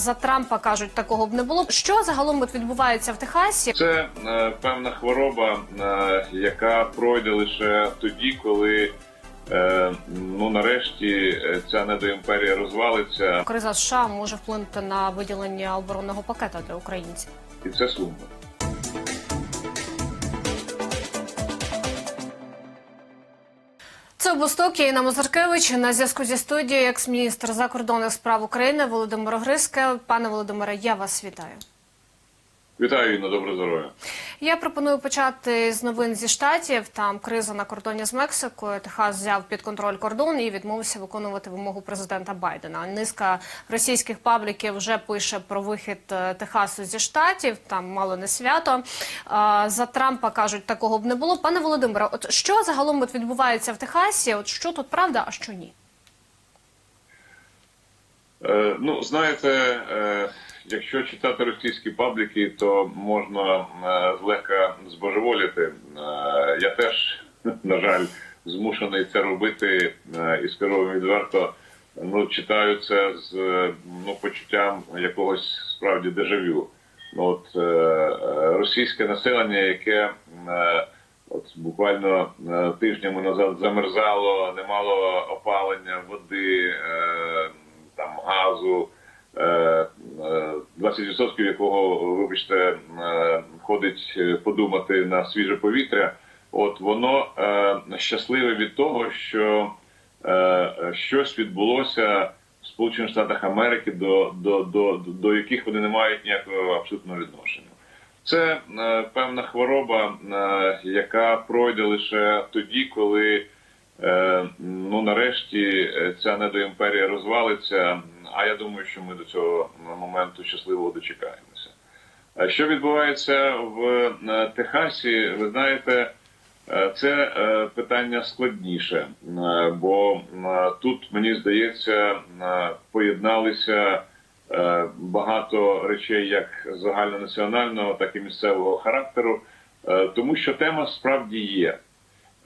За Трампа кажуть, такого б не було. Що загалом от відбувається в Техасі? Це е, певна хвороба, е, яка пройде лише тоді, коли е, ну нарешті е, ця недоімперія розвалиться, Криза США може вплинути на виділення оборонного пакета для українців. і це сумно. Це Востокі Інна Мазаркевич на зв'язку зі студією екс-міністр закордонних справ України Володимир Гриске. Пане Володимире, я вас вітаю. Вітаю на добре здоров'я. Я пропоную почати з новин зі штатів. Там криза на кордоні з Мексикою. Техас взяв під контроль кордон і відмовився виконувати вимогу президента Байдена. Низка російських пабліків вже пише про вихід е, Техасу зі штатів. Там мало не свято. За Трампа кажуть, такого б не було. Пане Володимире, от що загалом от відбувається в Техасі? От що тут правда, а що ні? Е, ну, знаєте, е, якщо читати російські пабліки, то можна е, злегка збожеволіти. Е, я теж, на жаль, змушений це робити е, і скажу відверто. Ну, читаю це з ну, почуттям якогось справді дежавю. Ну, от російське населення, яке от буквально тижнями назад замерзало, не мало опалення, води, там газу, 20% якого, вибачте, е, ходить е, подумати на свіже повітря. От воно е, щасливе від того, що е, щось відбулося в Сполучених Штатах Америки, до, до, до, до яких вони не мають ніякого абсолютного відношення. Це е, певна хвороба, е, яка пройде лише тоді, коли е, ну нарешті е, ця недоімперія розвалиться. А я думаю, що ми до цього моменту щасливо дочекаємося. Що відбувається в е, Техасі? Ви знаєте, е, це е, питання складніше, бо тут мені здається поєдналися багато речей, як загальнонаціонального, так і місцевого характеру, тому що тема справді є.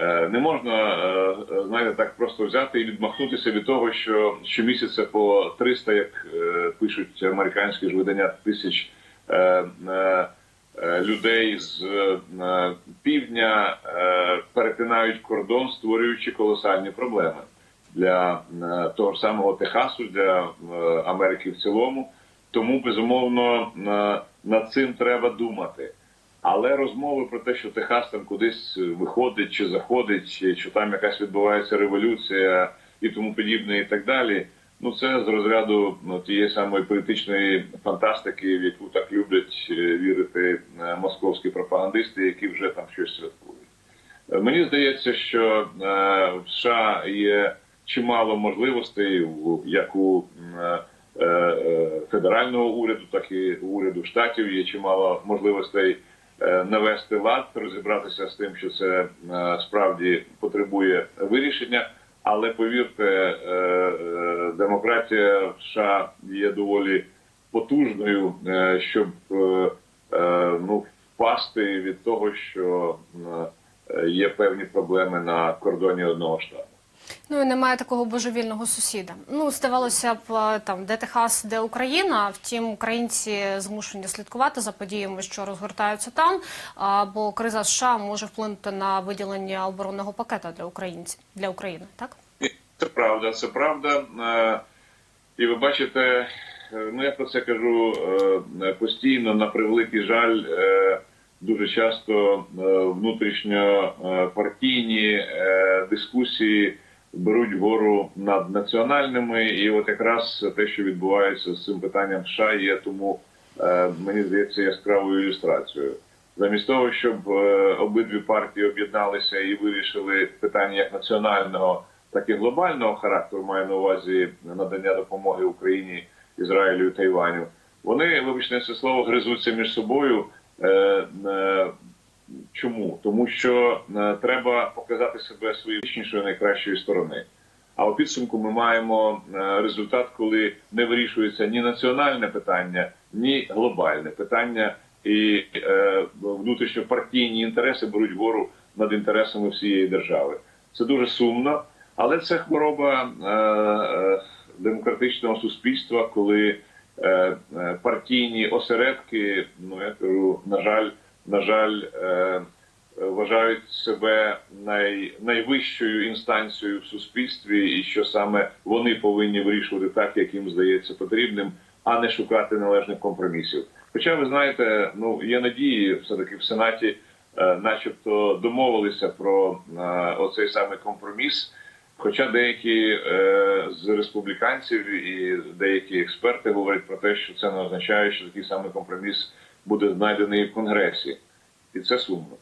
Е, Не можна е, е, знаєте, так просто взяти і відмахнутися від того, що щомісяця по 300, як пишуть американські ж видання, тисяч людей з півдня перетинають кордон, створюючи колосальні проблеми для того ж самого Техасу, для Америки в цілому. Тому безумовно над цим треба думати. Але розмови про те, що Техас там кудись виходить чи заходить, чи що там якась відбувається революція і тому подібне, і так далі. Ну це з розряду ну, тієї самої політичної фантастики, в яку так люблять е, вірити е, московські пропагандисти, які вже там щось святкують. Е, Мені здається, що е, в США є чимало можливостей, як у е, е, е, федерального уряду, так і у уряду штатів є чимало можливостей е, навести лад, розібратися з тим, що це е, справді потребує вирішення. Але повірте, е, е, демократія в США є доволі потужною, е, щоб е, е, ну впасти від того, що е, є певні проблеми на кордоні одного штату. Ну і немає такого божевільного сусіда. Ну здавалося б, там де Техас, де Україна. Втім, українці змушені слідкувати за подіями, що розгортаються там. Бо криза США може вплинути на виділення оборонного пакета для українців для України. Так Це правда, це правда. Е, І ви бачите, е, ну я про це кажу е, постійно, на превеликий жаль, дуже часто внутрішньопартійні дискусії беруть гору над національними, і от якраз те, що відбувається з цим питанням США, є тому е, мені здається яскравою ілюстрацією. Замість того, щоб е, обидві партії об'єдналися і вирішили питання як національного, так і глобального характеру, маю на увазі надання допомоги Україні, Ізраїлю і Тайваню, вони, вибачте це слово, гризуться між собою. Чому? Тому що е, треба показати себе своєю найкращої сторони. А у підсумку ми маємо е, результат, коли не вирішується ні національне питання, ні глобальне питання, і е, внутрішньопартійні інтереси беруть гору над інтересами всієї держави. Це дуже сумно, але це хвороба е, е, демократичного суспільства, коли е, е, партійні осередки, ну я кажу, на жаль, на жаль, е, вважають себе най, найвищою інстанцією в суспільстві, і що саме вони повинні вирішувати так, як їм здається потрібним, а не шукати належних компромісів. Хоча ви знаєте, ну є надії, все таки в сенаті, е, начебто, домовилися про е, оцей саме компроміс. Хоча деякі е, з республіканців і деякі експерти говорять про те, що це не означає, що такий самий компроміс буде знайдений в конгресі, і це сумно.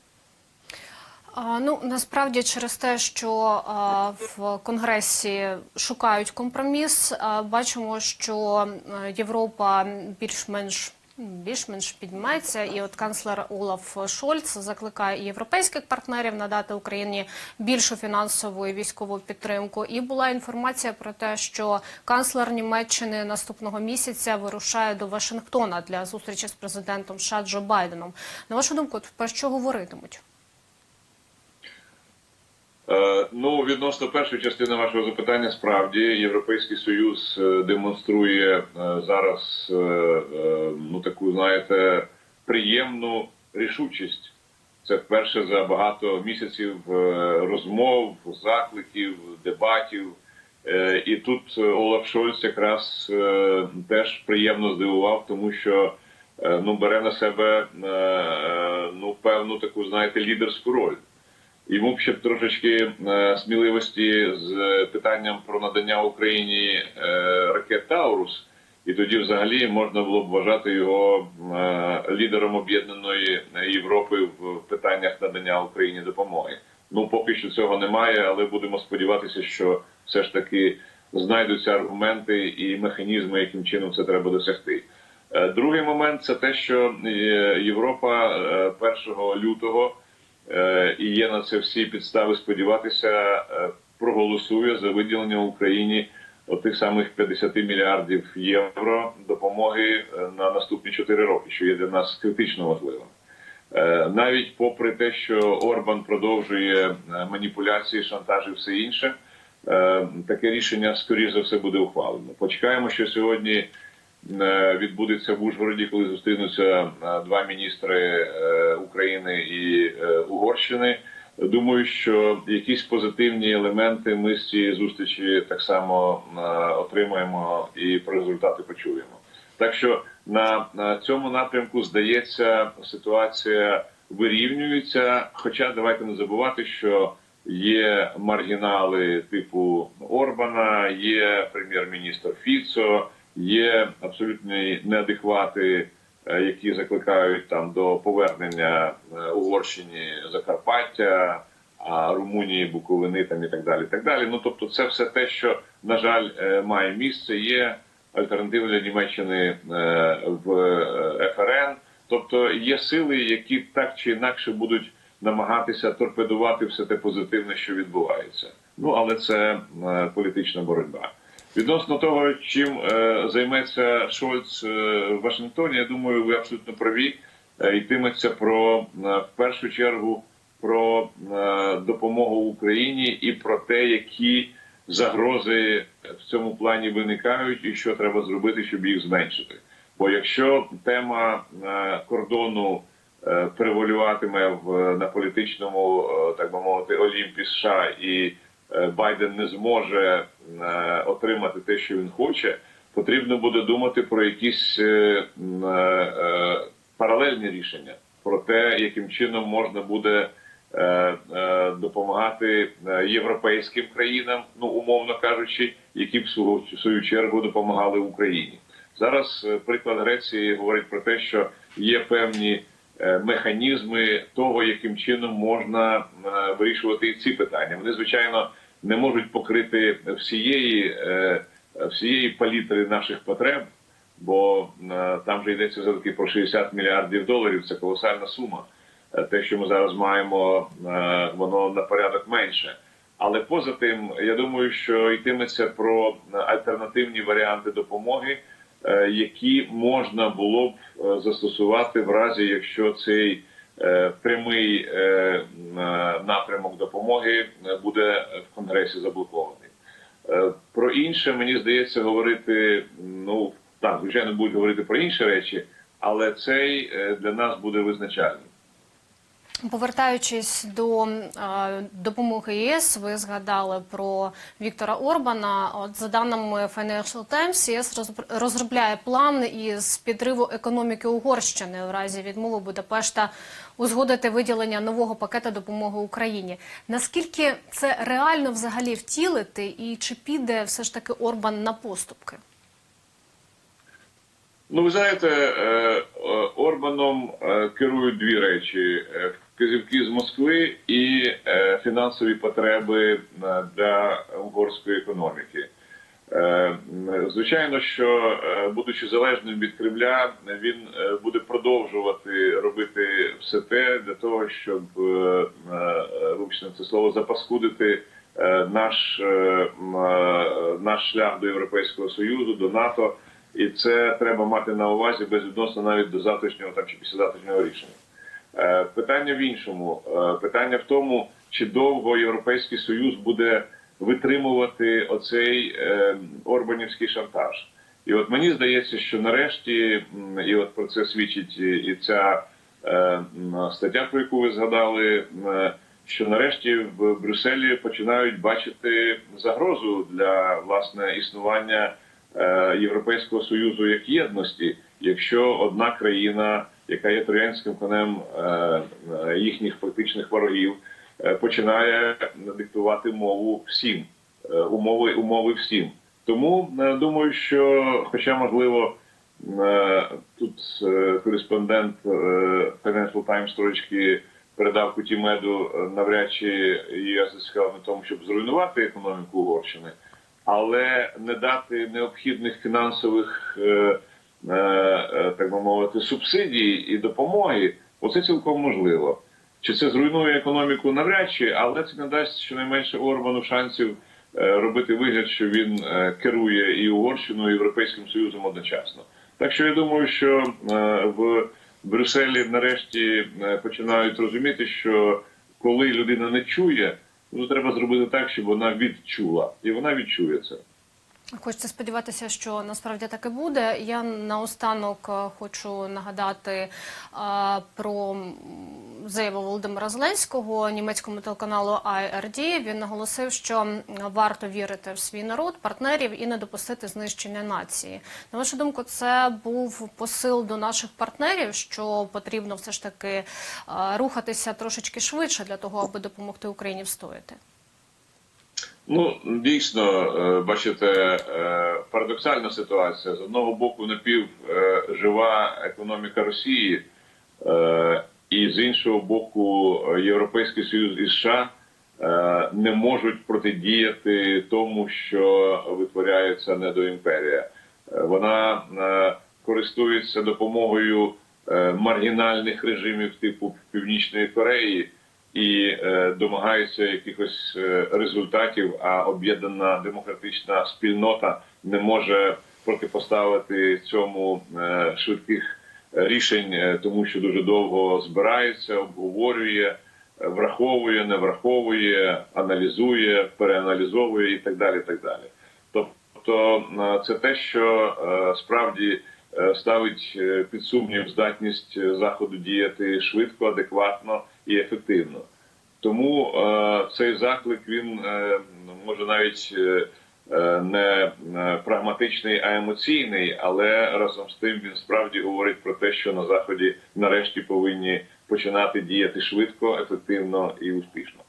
Ну насправді через те, що в Конгресі шукають компроміс, бачимо, що Європа більш-менш більш-менш піднімається, і от канцлер Олаф Шольц закликає європейських партнерів надати Україні більшу фінансову і військову підтримку. І була інформація про те, що канцлер Німеччини наступного місяця вирушає до Вашингтона для зустрічі з президентом США Джо Байденом. На вашу думку, про що говоритимуть? Е, Ну, відносно першої частини вашого запитання, справді Європейський Союз е, демонструє е, зараз ну таку, знаєте, приємну рішучість. Це вперше за багато місяців розмов, закликів, дебатів. І тут Олаф Шольц якраз теж приємно здивував, тому що ну бере на себе ну певну таку, знаєте, лідерську роль. Йому ще б трошечки е, сміливості з питанням про надання Україні е, ракет Таурус, і тоді взагалі можна було б вважати його е, лідером об'єднаної Європи в питаннях надання Україні допомоги. Ну поки що цього немає, але будемо сподіватися, що все ж таки знайдуться аргументи і механізми, яким чином це треба досягти. Е, Другий момент це те, що е, Європа е, 1 лютого е, і є на це всі підстави сподіватися, е, проголосує за виділення Україні отих самих 50 мільярдів євро допомоги е, на наступні 4 роки, що є для нас критично важливим. Е, Навіть попри те, що Орбан продовжує е, маніпуляції, шантаж і все інше, е, таке рішення скоріш за все буде ухвалено. Почекаємо, що сьогодні е, відбудеться в Ужгороді, коли зустрінуться е, два міністри е, України і е, Угорщини. Думаю, що якісь позитивні елементи ми з цієї зустрічі так само е, отримаємо і про результати почуємо. Так що на цьому напрямку здається, ситуація вирівнюється. Хоча давайте не забувати, що є маргінали типу Орбана, є прем'єр-міністр Фіцо, є абсолютні неадеквати, е, які закликають там до повернення е, Угорщині Закарпаття. А Румунії, Буковини там і так далі. Так далі. Ну тобто, це все те, що на жаль е, має місце. Є альтернативи для Німеччини в ФРН. Тобто є сили, які так чи інакше будуть намагатися торпедувати все те позитивне, що відбувається. Ну але це політична боротьба. Відносно того, чим е, займеться Шольц е, в Вашингтоні, я думаю, ви абсолютно праві. Е, йтиметься про в першу чергу про допомогу Україні і про те, які загрози в цьому плані виникають, і що треба зробити, щоб їх зменшити. Бо якщо тема кордону превалюватиме в на політичному, так би мовити, Олімпі США, і Байден не зможе е, отримати те, що він хоче, потрібно буде думати про якісь е, е, е, паралельні рішення, про те, яким чином можна буде е, е, допомагати е, європейським країнам, ну умовно кажучи, які в свою, чергу допомагали Україні. Зараз е, приклад Греції говорить про те, що є певні е, механізми того, яким чином можна е, вирішувати і ці питання. Вони звичайно не можуть покрити всієї е, всієї палітри наших потреб, бо е, там же йдеться за таки про 60 мільярдів доларів. Це колосальна сума. Е, Те, що ми зараз маємо, воно на порядок менше. Але поза тим, я думаю, що йтиметься про альтернативні варіанти допомоги, які можна було б застосувати в разі, якщо цей прямий е, м, е, напрямок допомоги буде в конгресі заблокований. Е, Про інше мені здається говорити ну так, звичайно, будуть говорити про інші речі, але цей для нас буде визначальним. Повертаючись до е, допомоги ЄС, ви згадали про Віктора Орбана. От за даними Financial Times, ЄС розробляє план із підриву економіки Угорщини у разі відмови Будапешта узгодити виділення нового пакета допомоги Україні. Наскільки це реально взагалі втілити, і чи піде все ж таки Орбан на поступки? Ну, ви знаєте, е, е, Орбаном керують дві речі: вказівки з Москви і е, фінансові потреби е, для угорської економіки. Е, Звичайно, що будучи залежним від Кремля, він буде продовжувати робити все те для того, щоб вибачте це слово запаскудити наш, наш шлях до Європейського Союзу, до НАТО. І це треба мати на увазі безвідносно навіть до завтрашнього там чи післязавтрашнього рішення. Е, Питання в іншому. Е, Питання в тому, чи довго Європейський Союз буде витримувати оцей е, Орбанівський шантаж. І от мені здається, що нарешті, і от про це свідчить і ця е, стаття, про яку ви згадали, що нарешті в Брюсселі починають бачити загрозу для власне існування е, Європейського союзу як єдності, якщо одна країна, яка є троянським конем е, е, їхніх фактичних ворогів, е, починає диктувати мову всім, умови, умови всім. Тому думаю, що, хоча можливо. Тут кореспондент Financial Times трошки передав куті меду, навряд чи ЄС зацікавлений в тому, щоб зруйнувати економіку Угорщини, але не дати необхідних фінансових, так би мовити, субсидій і допомоги, оце цілком можливо. Чи це зруйнує економіку навряд чи, але це не дасть щонайменше Орбану шансів е, робити вигляд, що він е, керує і Угорщиною, і Європейським Союзом одночасно. Так що я думаю, що е, в Брюсселі нарешті е, починають розуміти, що коли людина не чує, ну треба зробити так, щоб вона відчула, і вона відчує це. Хочеться сподіватися, що насправді так і буде. Я наостанок е, хочу нагадати е, про заяву Володимира Зеленського німецькому телеканалу ARD. Він наголосив, що варто вірити в свій народ, партнерів і не допустити знищення нації. На вашу думку, це був посил до наших партнерів, що потрібно все ж таки е, рухатися трошечки швидше для того, аби допомогти Україні встояти. Ну дійсно, е, бачите, е, парадоксальна ситуація. З одного боку, напівжива економіка Росії, е, і з іншого боку, е, Європейський Союз і США е, не можуть протидіяти тому, що витворяється недоімперія. Е, Вона е, користується допомогою е, маргінальних режимів типу Північної Кореї і е, домагається якихось е, результатів, а об'єднана демократична спільнота не може протипоставити цьому е, швидких рішень, тому що дуже довго збирається, обговорює, враховує, не враховує, аналізує, переаналізовує і так далі. Так далі. Тобто це те, що справді ставить під сумнів здатність заходу діяти швидко, адекватно і ефективно. Тому е, цей заклик він е, може навіть е, е, не е, прагматичний, а емоційний, але разом з тим він справді говорить про те, що на заході нарешті повинні починати діяти швидко, ефективно і успішно.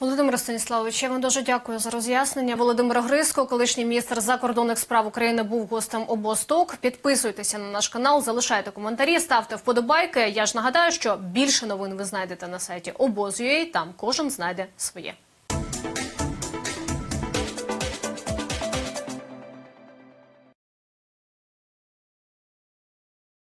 Володимир Станіславович, я вам дуже дякую за роз'яснення. Володимир Гриско, колишній міністр закордонних справ України, був гостем обосток. Підписуйтеся на наш канал, залишайте коментарі, ставте вподобайки. Я ж нагадаю, що більше новин ви знайдете на сайті обоз.ua, Там кожен знайде своє.